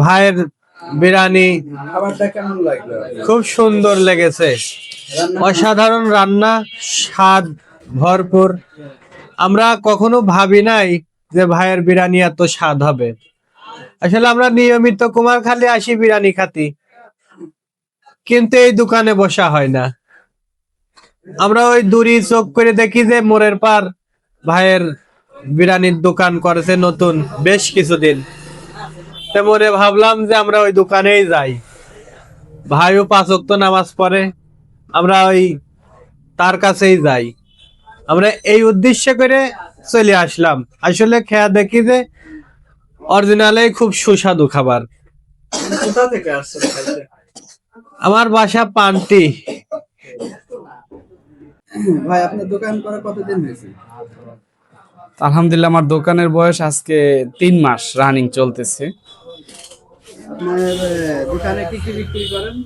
ভাইয়ের বিরিয়ানি খুব সুন্দর লেগেছে। অসাধারণ রান্না স্বাদ ভরপুর। আমরা কখনো ভাবি নাই যে ভাইয়ের বিরিয়ানি এত স্বাদ হবে। আসলে আমরা নিয়মিত কুমারখালী আসি বিরিয়ানি খাতি কিন্তু এই দোকানে বসা হয় না। আমরা ওই দূরি চোখ করে দেখি যে মোড়ের পার ভাইয়ের বিরিয়ানির দোকান করেছে নতুন বেশ কিছুদিন। মনে ভাবলাম যে আমরা ওই দোকানেই যাই। ভাইও পাঁচ ওয়াক্ত নামাজ পড়ে আমরা ওই তার কাছেই যাই। আমরা এই উদ্দেশ্য করে চলে আসলাম। আসলে খেয়া দেখি যে অরিজিনালেই খুব সুস্বাদু খাবার। কোথা থেকে আসছেন আমার বাসা পান্টি। ভাই আপনার দোকান করা কতদিন হয়েছে? আলহামদুলিল্লাহ আমার দোকানের বয়স আজকে তিন মাস রানিং চলতেছে। করেন?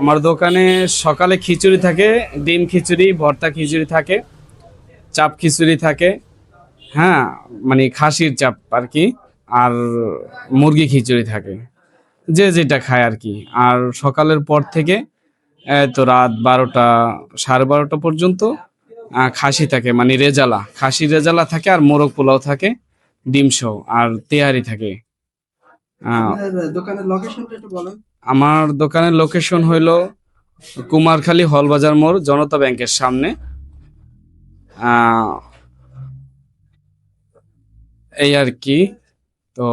আমার দোকানে সকালে খিচুড়ি থাকে, ডিম খিচুড়ি, ভর্তা খিচুড়ি থাকে, চাপ খিচুড়ি থাকে হ্যাঁ মানে খাসির চাপ আর কি, আর মুরগি খিচুড়ি থাকে, যে যেটা খায় আর কি। আর সকালের পর থেকে তো রাত বারোটা, সাড়ে বারোটা পর্যন্ত খাসি থাকে মানে রেজালা খাসি রেজালা থাকে আর মোরগ পোলাও থাকে, ডিম সহ, আর তেহারি থাকে। দোকানের লোকেশনটা একটু বলেন। আমার দোকানের লোকেশন হইল কুমারখালী হলবাজার মোড় জনতা ব্যাংকের সামনে। এই আর কি। তো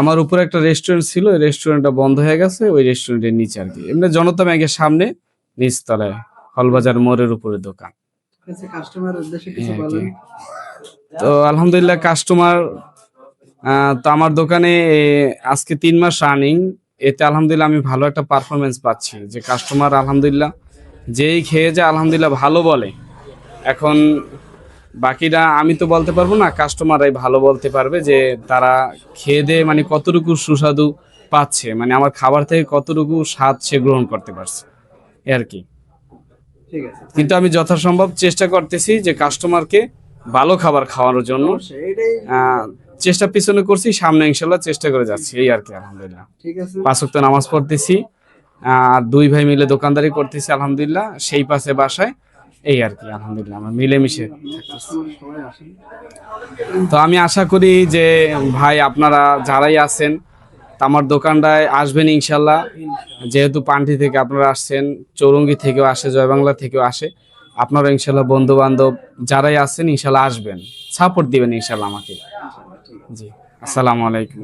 আমার উপরে একটা রেস্টুরেন্ট ছিল ওই রেস্টুরেন্টটা বন্ধ হয়ে গেছে ওই রেস্টুরেন্টের নিচে আর কি। এমনি জনতা ব্যাংকের সামনে নিচতলায় হলবাজার মোড়ের উপরে দোকান। কিছু হ্যাঁ? তো আলহামদুলিল্লাহ কাস্টমার তো আমার দোকানে আজকে তিন মাস রানিং এতে আলহামদুলিল্লাহ আমি ভালো একটা পারফরমেন্স পাচ্ছি। যে কাস্টমার আলহামদুলিল্লাহ যেই খেয়ে যে আলহামদুলিল্লাহ ভালো বলে। এখন বাকিরা আমি তো বলতে পারব না কাস্টমাররাই ভালো বলতে পারবে যে তারা খেয়ে দিয়ে মানে কতটুকু সুস্বাদু পাচ্ছে। মানে আমার খাবার থেকে কতটুকু স্বাদ সে গ্রহণ করতে পারছে। এ আর কি। ঠিক আছে। কিন্তু আমি যথাসম্ভব চেষ্টা করতেছি যে কাস্টমারকে ভালো খাবার খাওয়ানোর জন্য চেষ্টা পিছনে করছি সামনে ইনশাল্লাহ চেষ্টা করে যাচ্ছি এই আর কি আলহামদুলিল্লাহ। ঠিক আছে। পাঁচ ওয়াক্ত নামাজ পড়তেছি আর দুই ভাই মিলে দোকানদারি করতেছি আলহামদুলিল্লাহ সেই পাশে বাসায় এই আর কি আলহামদুলিল্লাহ আমরা মিলেমিশে তো আমি আশা করি যে ভাই আপনারা যারাই আছেন আমার দোকানটায় আসবেন ইনশাল্লাহ। যেহেতু পান্টি থেকে আপনারা আসছেন চৌরঙ্গি থেকেও আসে জয়বাংলা থেকেও আসে আপনারা ইনশাল্লাহ বন্ধু বান্ধব যারাই আসছেন ইনশাল্লাহ আসবেন। সাপোর্ট দিবেন ইনশাল্লাহ আমাকে। জি। আসসালামু আলাইকুম।